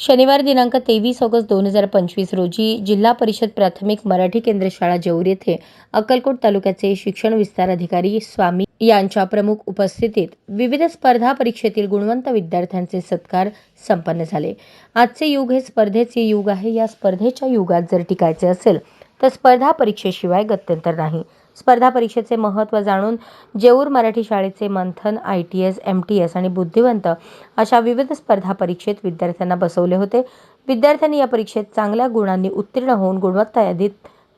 शनिवार दिनांक तेवीस ऑगस्ट दोन हजार पंचवीस रोजी जिल्हा परिषद प्राथमिक मराठी केंद्र शाळा जेऊर येथे अक्कलकोट तालुक्याचे शिक्षण विस्तार अधिकारी स्वामी यांच्या प्रमुख उपस्थितीत विविध स्पर्धा परीक्षेतील गुणवंत विद्यार्थ्यांचे सत्कार संपन्न झाले. आजचे युग हे स्पर्धेचे युग आहे. या स्पर्धेच्या युगात जर टिकायचे असेल तर स्पर्धा परीक्षेशिवाय गत्यंतर नाही. स्पर्धा परीक्षेचे महत्त्व जाणून जेऊर मराठी शाळेचे Manthan I T S M T S आणि बुद्धिवंत अशा विविध स्पर्धा परीक्षेत विद्यार्थ्यांना बसवले होते. विद्यार्थ्यांनी या परीक्षेत चांगल्या गुणांनी उत्तीर्ण होऊन गुणवत्ता यादीत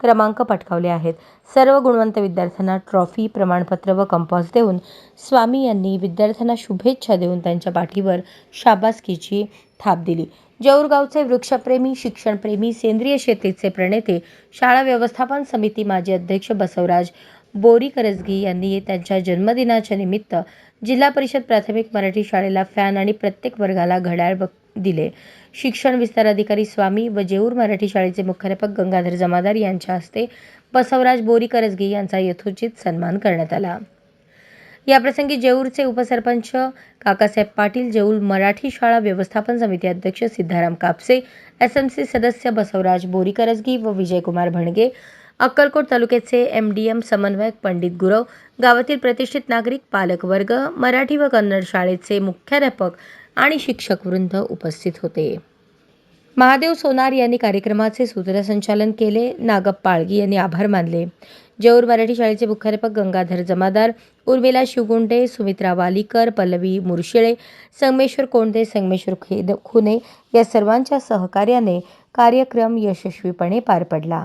क्रमांक पटकावले आहेत. सर्व गुणवंत विद्यार्थ्यांना ट्रॉफी प्रमाणपत्र व कंपास देऊन स्वामी यांनी विद्यार्थ्यांना शुभेच्छा देऊन त्यांच्या पाठीवर शाबासकीची थाप दिली. जौरगावचे वृक्षप्रेमी शिक्षणप्रेमी सेंद्रिय शेतीचे प्रणेते शाळा व्यवस्थापन समिती माजी अध्यक्ष बसवराज बोरीकरजगी यांनी त्यांच्या जन्मदिनाच्या निमित्त जिल्हा परिषद प्राथमिक मराठी शाळेला फॅन आणि प्रत्येक वर्गाला घड्याळ ब- दिले. शिक्षण विस्तार अधिकारी स्वामी व जेऊर मराठी शाळेचे मुख्याध्यापक गंगाधर जमादार यांच्या हस्ते बसवराज बोरीकरजगी यांचा यथोचित सन्मान करण्यात आला. याप्रसंगी जेऊरचे उपसरपंच काकासाहेब पाटील जेऊर मराठी शाळा व्यवस्थापन समिती अध्यक्ष Siddharam Kapse S M C सदस्य बसवराज बोरीकरजगी व विजयकुमार भणगे अक्कलकोट तालुक्याचे एम डी एम समन्वयक पंडित गुरव गावातील प्रतिष्ठित नागरिक पालक वर्ग मराठी व कन्नड शाळेचे मुख्याध्यापक आणि शिक्षक वृंद उपस्थित होते. महादेव सोनार यांनी कार्यक्रमाचे सूत्रसंचालन केले नागप पाळगी यांनी आभार मानले. जेऊर मराठी शाळेचे मुख्याध्यापक गंगाधर जमादार उर्मिला शिवगुंडे सुमित्रा वालीकर पल्लवी मुरशिळे संगमेश्वर कोंडे संगमेश्वर खेद खुने या सर्वांच्या सहकार्याने कार्यक्रम यशस्वीपणे पार पडला.